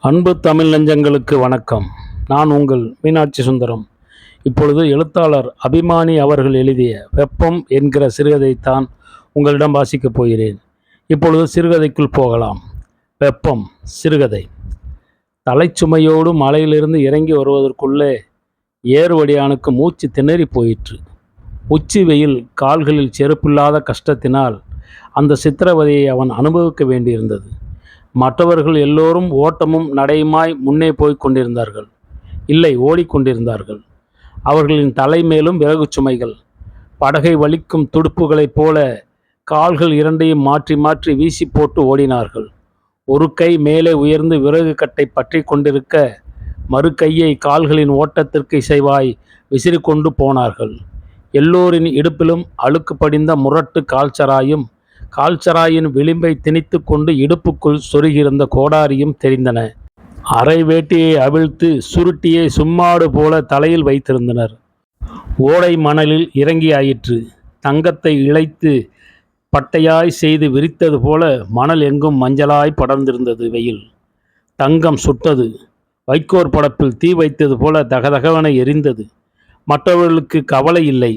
அன்பு தமிழ் நெஞ்சங்களுக்கு வணக்கம். நான் உங்கள் மீனாட்சி சுந்தரம். இப்பொழுது எழுத்தாளர் அபிமானி அவர்கள் எழுதிய வெப்பம் என்கிற சிறுகதைத்தான் உங்களிடம் வாசிக்கப் போகிறேன். இப்பொழுது சிறுகதைக்குள் போகலாம். வெப்பம் சிறுகதை. தலைச்சுமையோடு மலையிலிருந்து இறங்கி வருவதற்குள்ளே ஏறுவடியானுக்கு மூச்சு திணறி போயிற்று. உச்சி வெயில் கால்களில் செருப்பில்லாத கஷ்டத்தினால் அந்த சித்திரவதையை அவன் அனுபவிக்க வேண்டியிருந்தது. மற்றவர்கள் எல்லோரும் ஓட்டமும் நடையுமாய் முன்னே போய்க் கொண்டிருந்தார்கள். இல்லை ஓடிக்கொண்டிருந்தார்கள் அவர்களின் தலைமேலும் விறகு சுமைகள் படகை வலிக்கும் துடுப்புகளைப் போல கால்கள் இரண்டையும் மாற்றி மாற்றி வீசி போட்டு ஓடினார்கள். ஒரு கை மேலே உயர்ந்து விறகு கட்டை பற்றி கொண்டிருக்க மறு கையை கால்களின் ஓட்டத்திற்கு இசைவாய் விசிறிக்கொண்டு போனார்கள். எல்லோரின் இடுப்பிலும் அழுக்கு படிந்த முரட்டு கால்ச்சராயும் கால்ச்சராயின் விளிம்பை திணித்து கொண்டு இடுப்புக்குள் சொருகியிருந்த கோடாரியும் தெரிந்தன. அரை வேட்டியை அவிழ்த்து சுருட்டியை சும்மாடு போல தலையில் வைத்திருந்தனர். ஓடை மணலில் இறங்கியாயிற்று தங்கத்தை இழைத்து பட்டையாய் செய்து விரித்தது போல மணல் எங்கும் மஞ்சளாய் படர்ந்திருந்தது வெயில். தங்கம் சுட்டது. வைக்கோர் படப்பில் தீ வைத்தது போல தகதகவன எரிந்தது. மற்றவர்களுக்கு கவலை இல்லை.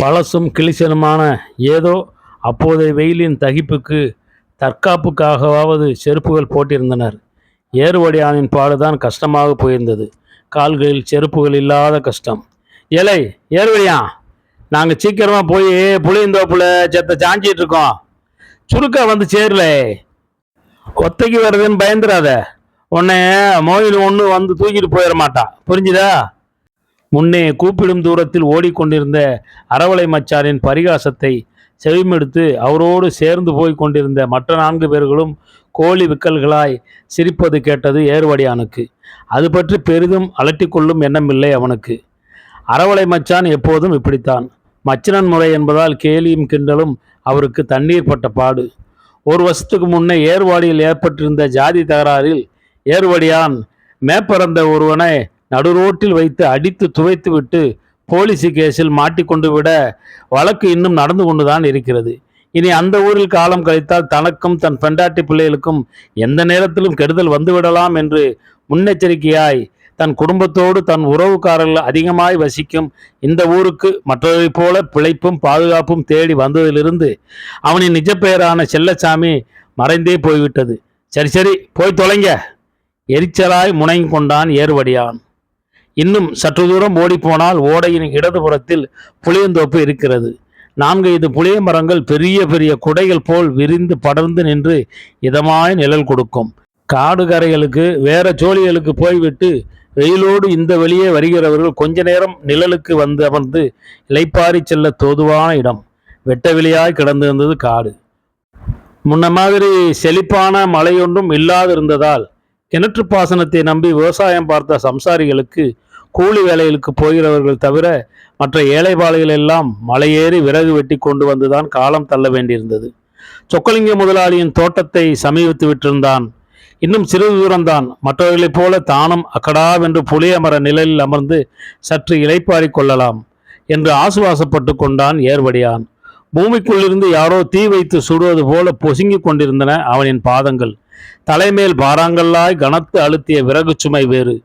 பழசும் கிளிசனுமான ஏதோ அப்போதைய வெயிலின் தகிப்புக்கு தற்காப்புக்காகவாவது செருப்புகள் போட்டிருந்தனர். ஏறுவடியானின் பாடுதான் கஷ்டமாக போயிருந்தது. கால்களில் செருப்புகள் இல்லாத கஷ்டம். ஏலை ஏறுவடியான் நாங்கள் சீக்கிரமாக போய் புளியந்தோப்புல செத்த சாஞ்சிட்டு இருக்கோம். சுருக்கா வந்து சேரல ஒத்தைக்கு வருதுன்னு பயந்துடாத உன்னை மோயில் ஒன்று வந்து தூக்கிட்டு போயிட மாட்டான். புரிஞ்சுதா? முன்னே கூப்பிடும் தூரத்தில் ஓடிக்கொண்டிருந்த அரவளை மச்சாரின் பரிகாசத்தை செவிமெடுத்து அவரோடு சேர்ந்து போய் கொண்டிருந்த மற்ற நான்கு பேர்களும் கோழி விக்கல்களாய் சிரிப்பது கேட்டது ஏறுவடியானுக்கு. அது பற்றி பெரிதும் அலட்டிக்கொள்ளும் எண்ணமில்லை அவனுக்கு. அரவளை மச்சான் எப்போதும் இப்படித்தான். மச்சினன் முறை என்பதால் கேலியும் கிண்டலும் அவருக்கு தண்ணீர் பட்ட பாடு. ஒரு வருஷத்துக்கு முன்னே ஏர்வாடியில் ஏற்பட்டிருந்த ஜாதி தகராறில் ஏர்வடியான் மேப்பறந்த ஒருவனை நடுரோட்டில் வைத்து அடித்து துவைத்து விட்டு போலீஸ் கேஸில் மாட்டிக்கொண்டு விட வழக்கு இன்னும் நடந்து கொண்டுதான் இருக்கிறது. இனி அந்த ஊரில் காலம் கழித்தால் தனக்கும் தன் பெண்டாட்டி பிள்ளைகளுக்கும் எந்த நேரத்திலும் கெடுதல் வந்துவிடலாம் என்று முன்னெச்சரிக்கையாய் தன் குடும்பத்தோடு தன் உறவுக்காரர்கள் அதிகமாய் வசிக்கும் இந்த ஊருக்கு மற்றவரை போல பிழைப்பும் பாதுகாப்பும் தேடி வந்ததிலிருந்து அவனின் நிஜ பெயரான செல்லசாமி மறைந்தே போய்விட்டது. சரி சரி போய் தொலைங்க. எரிச்சலாய் முனைங் கொண்டான் ஏறுவடியான். இன்னும் சற்று தூரம் ஓடிப்போனால் ஓடையின் இடதுபுறத்தில் புளியந்தோப்பு இருக்கிறது. நான்கைந்து புளிய மரங்கள் பெரிய பெரிய குடைகள் போல் விரிந்து படர்ந்து நின்று இதமாய் நிழல் கொடுக்கும். காடு கரைகளுக்கு வேற சோழிகளுக்கு போய்விட்டு வெயிலோடு இந்த வெளியே வருகிறவர்கள் கொஞ்ச நேரம் நிழலுக்கு வந்து அமர்ந்து இலைப்பாரி செல்ல தோதுவான இடம். வெட்ட வெளியாய் கிடந்திருந்தது காடு. முன்ன மாதிரி செழிப்பான மழையொன்றும் இல்லாதிருந்ததால் கிணற்று பாசனத்தை நம்பி விவசாயம் பார்த்த சம்சாரிகளுக்கு கூலி வேலைகளுக்கு போகிறவர்கள் தவிர மற்ற ஏழைபாளைகள் எல்லாம் மலையேறி விறகு வெட்டி கொண்டு வந்துதான் காலம் தள்ள வேண்டியிருந்தது. சொக்கலிங்க முதலாளியின் தோட்டத்தை சமீபித்து விட்டிருந்தான். இன்னும் சிறிது தூரம்தான். மற்றவர்களைப் போல தானும் அக்கடாவென்று புளியமர நிழலில் அமர்ந்து சற்று இலைப்பாரி கொள்ளலாம் என்று ஆசுவாசப்பட்டு கொண்டான் ஏர்வடியான். பூமிக்குள்ளிருந்து யாரோ தீ வைத்து சுடுவது போல பொசுங்கிக் கொண்டிருந்தன அவனின் பாதங்கள். தலைமேல் பாறாங்கல்லாய் கனத்து அழுத்திய விறகு சுமை வேறு.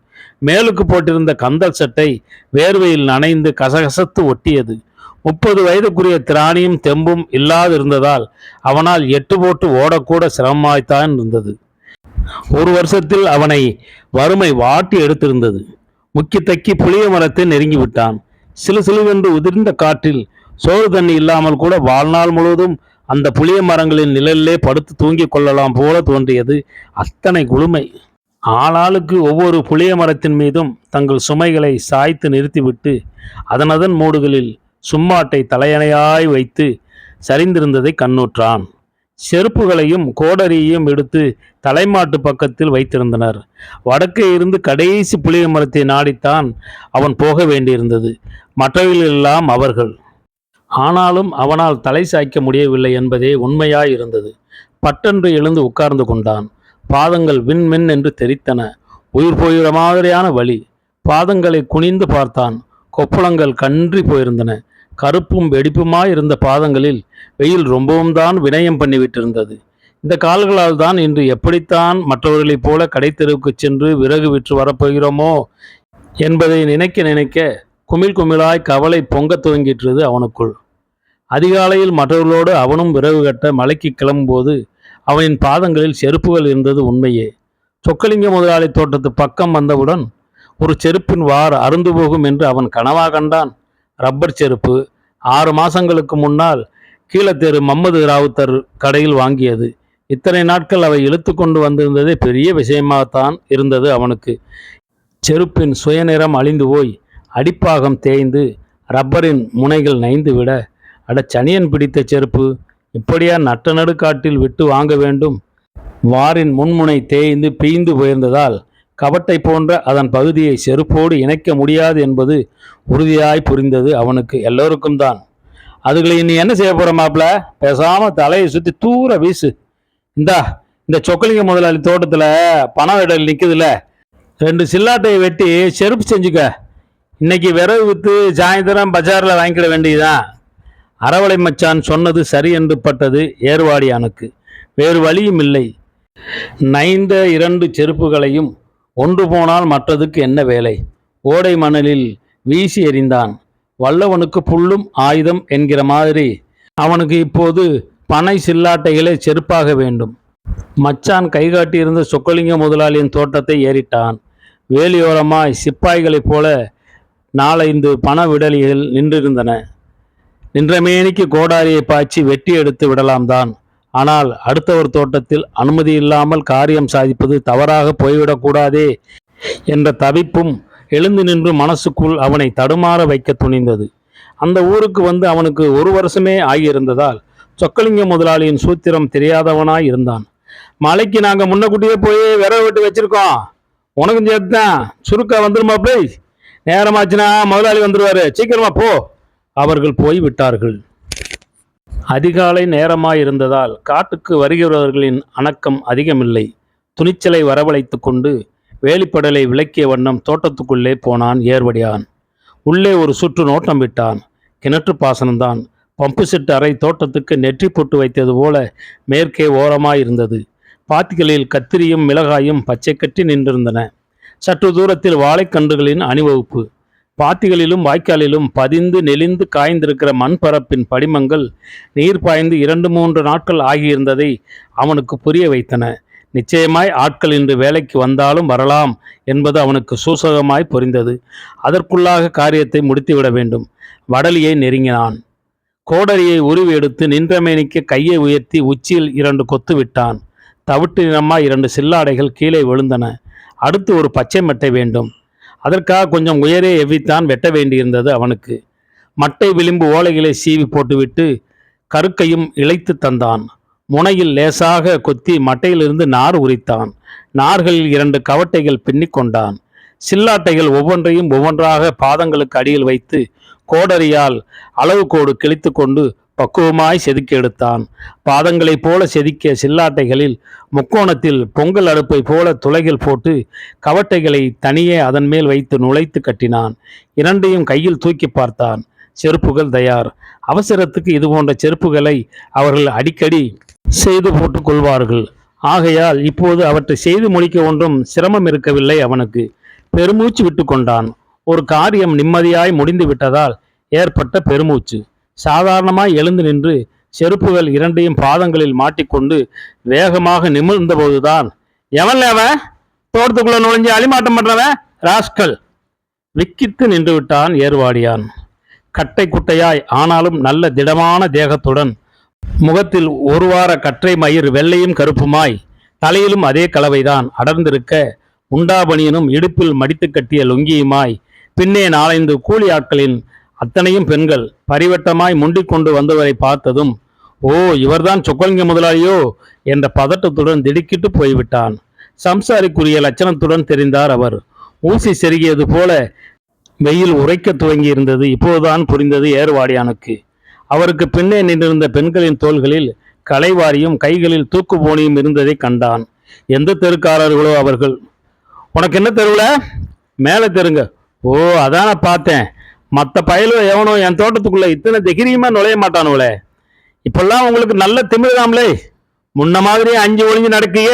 மேலுக்கு போட்டிருந்த கந்தல் சட்டை வேர்வையில் நனைந்து கசகசத்து ஒட்டியது. முப்பது வயதுக்குரிய திராணியும் தெம்பும் இல்லாதிருந்ததால் அவனால் எட்டு போட்டு ஓடக்கூட சிரமமாய்த்தான் இருந்தது. ஒரு வருஷத்தில் அவனை வறுமை வாட்டி எடுத்திருந்தது. முக்கி தக்கி புளிய மரத்தை நெருங்கி விட்டான். சிலு சிலுவென்று உதிர்ந்த காற்றில் சோறு தண்ணி இல்லாமல் கூட வாழ்நாள் முழுவதும் அந்த புளிய மரங்களின் நிழலிலே படுத்து தூங்கிக் கொள்ளலாம் போல தோன்றியது. அத்தனை குளுமை. ஆளாளுக்கு ஒவ்வொரு புளிய மரத்தின் மீதும் தங்கள் சுமைகளை சாய்த்து நிறுத்திவிட்டு அதனதன் மூடுகளில் சும்மாட்டை தலையணையாய் வைத்து சரிந்திருந்ததை கண்ணுற்றான். செருப்புகளையும் கோடரியையும் எடுத்து தலைமாட்டு பக்கத்தில் வைத்திருந்தனர். வடக்கே இருந்து கடைசி புளிய மரத்தை நாடித்தான் அவன் போக வேண்டியிருந்தது. மற்றவர்களெல்லாம் அவர்கள். ஆனாலும் அவனால் தலை சாய்க்க முடியவில்லை என்பதே உண்மையாயிருந்தது. பட்டென்று எழுந்து உட்கார்ந்து கொண்டான். பாதங்கள் விண்மின் என்று தெரித்தன. உயிர் போகிற மாதிரியான வழி. பாதங்களை குனிந்து பார்த்தான். கொப்பளங்கள் கன்றி போயிருந்தன. கருப்பும் வெடிப்புமாய் இருந்த பாதங்களில் வெயில் ரொம்பவும் தான் வினயம் பண்ணிவிட்டிருந்தது. இந்த கால்களால் தான் இன்று எப்படித்தான் மற்றவர்களைப் போல கடைத்தெருவுக்கு சென்று விறகு விற்று வரப்போகிறோமோ என்பதை நினைக்க நினைக்க குமிழ் குமிழாய் கவலை பொங்க துவங்கிற்றது அவனுக்குள். அதிகாலையில் மற்றவர்களோடு அவனும் விறகு கட்ட மலைக்கு கிளம்பும்போது அவனின் பாதங்களில் செருப்புகள் இருந்தது உண்மையே. சொக்கலிங்க முதலாளி தோட்டத்து பக்கம் வந்தவுடன் ஒரு செருப்பின் வார் அருந்து போகும் என்று அவன் கனவா கண்டான். ரப்பர் செருப்பு ஆறு மாசங்களுக்கு முன்னால் கீழத்தேரு மம்மது ராவுத்தர் கடையில் வாங்கியது. இத்தனை நாட்கள் அவை இழுத்து கொண்டு வந்திருந்ததே பெரிய விஷயமாகத்தான் இருந்தது அவனுக்கு. செருப்பின் சுயநிறம் அழிந்து போய் அடிப்பாகம் தேய்ந்து ரப்பரின் முனைகள் நைந்து விட அட சனியன் பிடித்த செருப்பு இப்படியா நட்ட நடுக்காட்டில் விட்டு வாங்க வேண்டும்? வாரின் முன்முனை தேய்ந்து பீய்ந்து போயிருந்ததால் கவட்டை போன்ற அதன் பகுதியை செருப்போடு இணைக்க முடியாது என்பது உறுதியாய் புரிந்தது அவனுக்கு எல்லோருக்கும் தான். அதுகளை நீ என்ன செய்ய போற மாப்பிள்ள பேசாம தலையை சுத்தி தூர வீசு. இந்தா இந்த சொக்கலிங்க முதலாளி தோட்டத்துல பணம் இடல் நிக்குதுல. ரெண்டு சில்லாட்டையை வெட்டி செருப்பு செஞ்சுக்க. இன்னைக்கு விறகு வித்து சாயந்தரம் பஜாரில் வாங்கிட வேண்டியதுதான். அரவளை மச்சான் சொன்னது சரி என்று பட்டது ஏர்வாடியானுக்கு வேறு வழியும் இல்லை. நைந்த இரண்டு செருப்புகளையும் ஒன்று போனால் மற்றதுக்கு என்ன வேலை? ஓடை மணலில் வீசி எறிந்தான். வல்லவனுக்கு புல்லும் ஆயுதம் என்கிற மாதிரி அவனுக்கு இப்போது பனை சில்லாட்டைகளே செருப்பாக வேண்டும். மச்சான் கைகாட்டியிருந்த சொக்கலிங்க முதலாளியின் தோட்டத்தை ஏறிட்டான். வேலியோரமாய் சிப்பாய்களைப் போல நாலைந்து பண விடலிகள் நின்றிருந்தன. நின்றமேனிக்கு கோடாரியை பாய்ச்சி வெட்டி எடுத்து விடலாம் தான். ஆனால் அடுத்தவர் தோட்டத்தில் அனுமதி இல்லாமல் காரியம் சாதிப்பது தவறாக போய்விடக்கூடாதே என்ற தவிப்பும் எழுந்து நின்று மனசுக்குள் அவனை தடுமாற வைக்க துணிந்தது. அந்த ஊருக்கு வந்து அவனுக்கு ஒரு வருஷமே ஆகியிருந்ததால் சொக்கலிங்க முதலாளியின் சூத்திரம் தெரியாதவனாய் இருந்தான். மலைக்கு நாங்கள் முன்னக்கூட்டியே போய் விறகு வெட்டி வச்சிருக்கோம். உனக்கும் சேர்த்து தான் சுருக்கா வந்துருமா போய் நேரமாச்சுன்னா முதலாளி வந்துடுவாரு சீக்கிரமா போ. அவர்கள் போய் விட்டார்கள் அதிகாலை நேரமாயிருந்ததால் காட்டுக்கு வருகிறவர்களின் அணக்கம் அதிகமில்லை. துணிச்சலை வரவழைத்து கொண்டு வேலிப்படலை விளக்கிய வண்ணம் தோட்டத்துக்குள்ளே போனான் ஏர்வடியான். உள்ளே ஒரு சுற்று நோட்டம் விட்டான். கிணற்று பாசனம்தான். பம்பு செட்டு அறை தோட்டத்துக்கு நெற்றி போட்டு வைத்தது போல மேற்கே ஓரமாயிருந்தது. பாத்திகளில் கத்திரியும் மிளகாயும் பச்சை கட்டி நின்றிருந்தன. சற்று தூரத்தில் வாழைக்கன்றுகளின் அணிவகுப்பு. பாத்திகளிலும் வாய்க்காலிலும் பதிந்து நெளிந்து காய்ந்திருக்கிற மண்பரப்பின் படிமங்கள் நீர் பாய்ந்து இரண்டு மூன்று நாட்கள் ஆகியிருந்ததை அவனுக்கு புரிய வைத்தன. நிச்சயமாய் ஆட்கள் இன்று வேலைக்கு வந்தாலும் வரலாம் என்பது அவனுக்கு சூசகமாய் புரிந்தது. அதற்குள்ளாக காரியத்தை முடித்துவிட வேண்டும். வடலியை நெருங்கினான். கோடரியை உருவி எடுத்து நின்றமேனிக்கு கையை உயர்த்தி உச்சியில் இரண்டு கொத்து விட்டான். தவிட்டு நிறமாய் இரண்டு சில்லாடைகள் கீழே விழுந்தன. அடுத்து ஒரு பச்சை மட்டை வேண்டும். அதற்காக கொஞ்சம் உயரே எவ்வித்தான் வெட்ட வேண்டியிருந்தது அவனுக்கு. மட்டை விளிம்பு ஓலைகளை சீவி போட்டுவிட்டு கருக்கையும் இழைத்து தந்தான். முனையில் லேசாக கொத்தி மட்டையிலிருந்து நார் உரித்தான். நார்களில் இரண்டு கவட்டைகள் பின்னிக் கொண்டான். சில்லாட்டைகள் ஒவ்வொன்றையும் ஒவ்வொன்றாக பாதங்களுக்கு அடியில் வைத்து கோடரியால் அளவு கோடு கிழித்து கொண்டு பக்குவமாய் செதுக்கி எடுத்தான். பாதங்களைப் போல செதுக்கிய சில்லாட்டைகளில் முக்கோணத்தில் பொங்கல் அடுப்பை போல துளைகள் போட்டு கவட்டைகளை தனியே அதன் மேல் வைத்து நுழைத்து கட்டினான். இரண்டையும் கையில் தூக்கி பார்த்தான். செருப்புகள் தயார். அவசரத்துக்கு இது போன்ற செருப்புகளை அவர்கள் அடிக்கடி செய்து போட்டுக் கொள்வார்கள். ஆகையால் இப்போது அவற்றை செய்து முடிக்க ஒன்றும் சிரமம் இருக்கவில்லை அவனுக்கு. பெருமூச்சு விட்டு கொண்டான். ஒரு காரியம் நிம்மதியாய் முடிந்து விட்டதால் ஏற்பட்ட பெருமூச்சு. சாதாரணமாய் எழுந்து நின்று செருப்புகள் இரண்டையும் பாதங்களில் மாட்டிக்கொண்டு வேகமாக நிமிர்ந்தபோதுதான் எவன் அவன் தோட்டத்துக்குள்ள நுழைஞ்சு அலிமாட்டம் பண்றவன் ராஸ்கல். விக்கித்து நின்று விட்டான் ஏர்வாடியான் கட்டை குட்டையாய் ஆனாலும் நல்ல திடமான தேகத்துடன் முகத்தில் ஒரு வார கற்றை மயிர் வெள்ளையும் கருப்புமாய் தலையிலும் அதே கலவைதான் அடர்ந்திருக்க உண்டாபணியனும் இடுப்பில் மடித்து கட்டிய லுங்கியுமாய் பின்னே நாளைந்து கூலி ஆட்களின் அத்தனையும் பெண்கள் பரிவட்டமாய் முண்டிக் கொண்டு வந்தவரை பார்த்ததும் ஓ இவர்தான் சொக்கலிங்க முதலாளியோ? என்ற பதட்டத்துடன் திடுக்கிட்டு போய்விட்டான். சம்சாரிக்குரிய லட்சணத்துடன் தெரிந்தார் அவர். ஊசி செருகியது போல வெயில் உரைக்க துவங்கி இருந்தது இப்போதுதான் புரிந்தது ஏர்வாடியானுக்கு அவருக்கு பின்னே நின்றிருந்த பெண்களின் தோள்களில் களைவாரியும் கைகளில் தூக்கு போனியும் இருந்ததை கண்டான். எந்த தெருக்காரர்களோ அவர்கள்? உனக்கு என்ன தெருவில்? மேலே தெருங்க. ஓ அதான பார்த்தேன். மற்ற பயலும் எவனோ என் தோட்டத்துக்குள்ளே இத்தனை தைரியமா நுழைய மாட்டானுங்களே இப்பெல்லாம் உங்களுக்கு நல்ல திமிழ்தாம்லே முன்ன மாதிரி அஞ்சு ஒளிஞ்சு நடக்கிய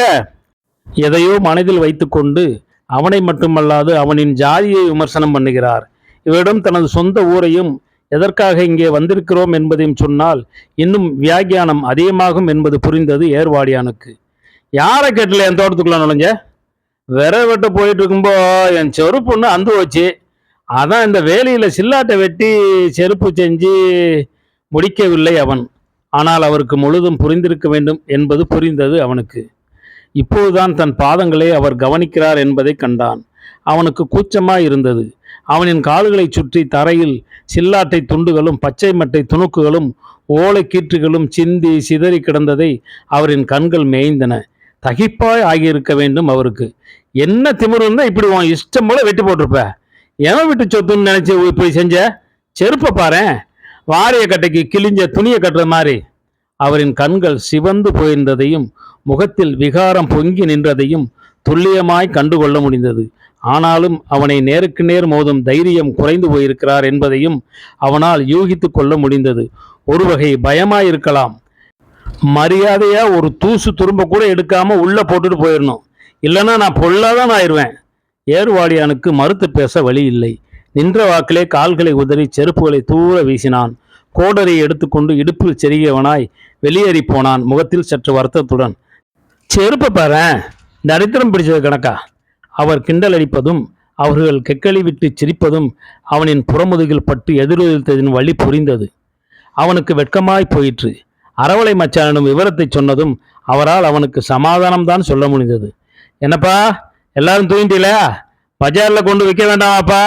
எதையோ மனதில் வைத்துக்கொண்டு அவனை மட்டுமல்லாது அவனின் ஜாதியை விமர்சனம் பண்ணுகிறார். இவரிடம் தனது சொந்த ஊரையும் எதற்காக இங்கே வந்திருக்கிறோம் என்பதையும் சொன்னால் இன்னும் வியாக்கியானம் அதிகமாகும் என்பது புரிந்தது ஏர்வாடியானுக்கு. யாரை கேட்டல என் தோட்டத்துக்குள்ள நுழைஞ்ச? விரை வெட்ட போயிட்டு இருக்கும்போ என் செருப்பு ஒன்று அந்து வச்சு அதான் இந்த வேலையில் சில்லாட்டை வெட்டி செருப்பு செஞ்சு முடிக்கவில்லை அவன். ஆனால் அவருக்கு முழுதும் புரிந்திருக்க வேண்டும் என்பது புரிந்தது அவனுக்கு. இப்போதுதான் தன் பாதங்களை அவர் கவனிக்கிறார் என்பதை கண்டான். அவனுக்கு கூச்சமாய் இருந்தது. அவனின் கால்களைச் சுற்றி தரையில் சில்லாட்டை துண்டுகளும் பச்சை மட்டை துணுக்குகளும் ஓலை கீற்றுகளும் சிந்தி சிதறி கிடந்ததை அவரின் கண்கள் மேய்ந்தன. தகிப்பாய் ஆகியிருக்க வேண்டும் அவருக்கு. என்ன திமிருன்னா இப்படி உன் இஷ்டம் போல வெட்டி போட்டிருப்ப. எவன் விட்டு சொத்துன்னு நினைச்சு இப்படி செஞ்ச? செருப்பை பாரேன் வாரிய கட்டைக்கு கிழிஞ்ச துணியை கட்டுற மாதிரி. அவரின் கண்கள் சிவந்து போயிருந்ததையும் முகத்தில் விகாரம் பொங்கி நின்றதையும் துல்லியமாய் கண்டுகொள்ள முடிந்தது. ஆனாலும் அவனை நேருக்கு நேர் மோதும் தைரியம் குறைந்து போயிருக்கிறார் என்பதையும் அவனால் யூகித்து கொள்ள முடிந்தது. ஒரு வகை பயமாயிருக்கலாம். மரியாதையாக ஒரு தூசு துரும்ப கூட எடுக்காமல் உள்ளே போட்டுட்டு போயிடணும் இல்லைன்னா நான் பொல்லாதான் ஆயிடுவேன் ஏர்வாடியானுக்கு மறுத்து பேச வழி இல்லை. நின்ற வாக்கிலே கால்களை உதறி செருப்புகளை தூர வீசினான். கோடரை எடுத்துக்கொண்டு இடுப்பில் செருகியவனாய் வெளியேறி போனான் முகத்தில் சற்று வருத்தத்துடன். செருப்பை பாரேன் தரித்திரம் பிடிச்சது கணக்கா? அவர் கிண்டல் அடிப்பதும் அவர்கள் கெக்களி விட்டு சிரிப்பதும் அவனின் புறமுதுகில் பட்டு எதிரொலித்ததின் வழி புரிந்தது. அவனுக்கு வெட்கமாய் போயிற்று. அரவளை மச்சானிடம் விவரத்தை சொன்னதும் அவரால் அவனுக்கு சமாதானம்தான் சொல்ல முடிந்தது. என்னப்பா எல்லாரும் தூங்கிட்டீங்களா? பஜாரில் கொண்டு வைக்க வேண்டாமாப்பா.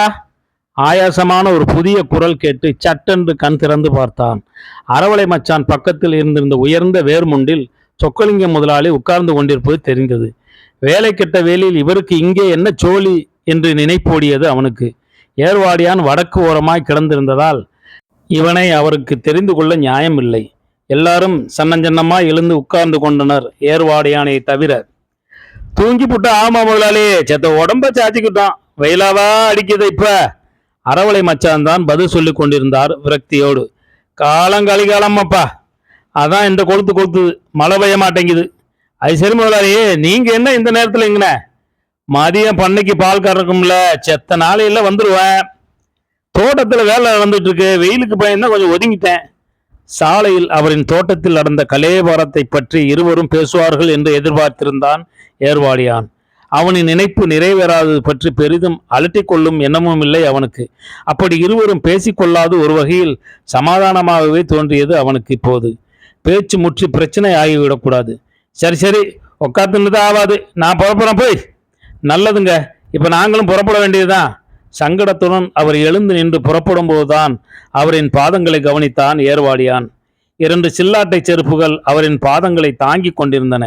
ஆயாசமான ஒரு புதிய குரல் கேட்டு சட்டென்று கண் திறந்து பார்த்தான். அரவளை மச்சான் பக்கத்தில் இருந்திருந்த உயர்ந்த வேர்முண்டில் சொக்கலிங்கம் முதலாளி உட்கார்ந்து கொண்டிருப்பது தெரிந்தது. வேலை கெட்ட வேலையில் இவருக்கு இங்கே என்ன சோழி என்று நினைப்போடியது அவனுக்கு. ஏர்வாடியான் வடக்கு ஓரமாய் கிடந்திருந்ததால் இவனை அவருக்கு தெரிந்து கொள்ள நியாயமில்லை. எல்லாரும் சன்னஞ்சன்னமாய் எழுந்து உட்கார்ந்து கொண்டனர் ஏர்வாடியானை தவிர தூங்கி புட்ட ஆமா முதலாளி. செத்த உடம்ப சாச்சிக்கிட்டான் வெயிலாவா அடிக்குது இப்ப. அரவளை மச்சான் தான் பதில் சொல்லி கொண்டிருந்தார் விரக்தியோடு. காலங்காலிகாலம்மாப்பா அதான் இந்த கொளுத்து கொளுத்துது மழை பெய்ய மாட்டேங்குது. அது சரி முதலாளி நீங்க என்ன இந்த நேரத்தில் இங்கன? மதியம் பண்ணைக்கு பால் கறக்கும்ல செத்த நாளையில வந்துடுவேன் தோட்டத்தில் வேலை நடந்துட்டு இருக்கு வெயிலுக்கு பயந்தான் கொஞ்சம் ஒதுங்கிட்டேன். சாலையில் அவரின் தோட்டத்தில் நடந்த கலேபரத்தை பற்றி இருவரும் பேசுவார்கள் என்று எதிர்பார்த்திருந்தான். ஏர்வாடியான் அவனின் நினைப்பு நிறைவேறாதது பற்றி பெரிதும் அலட்டிக் கொள்ளும் எண்ணமும் இல்லை அவனுக்கு. அப்படி இருவரும் பேசிக்கொள்ளாது ஒரு வகையில் சமாதானமாகவே தோன்றியது அவனுக்கு இப்போது. பேச்சு முற்றி பிரச்சனை ஆகிவிடக்கூடாது சரி சரி உட்காந்துன்னு தான் ஆகாது நான் புறப்புறேன் போய். நல்லதுங்க. இப்போ நாங்களும் புறப்பட வேண்டியதுதான். சங்கடத்துடன் அவர் எழுந்து நின்று புறப்படும் போதுதான் அவரின் பாதங்களை கவனித்தான் ஏர்வாடியான் இரண்டு சில்லாட்டை செருப்புகள் அவரின் பாதங்களை தாங்கிக் கொண்டிருந்தன.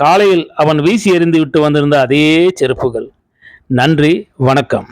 காலையில் அவன் வீசி எறிந்து விட்டு வந்திருந்த அதே செருப்புகள். நன்றி வணக்கம்.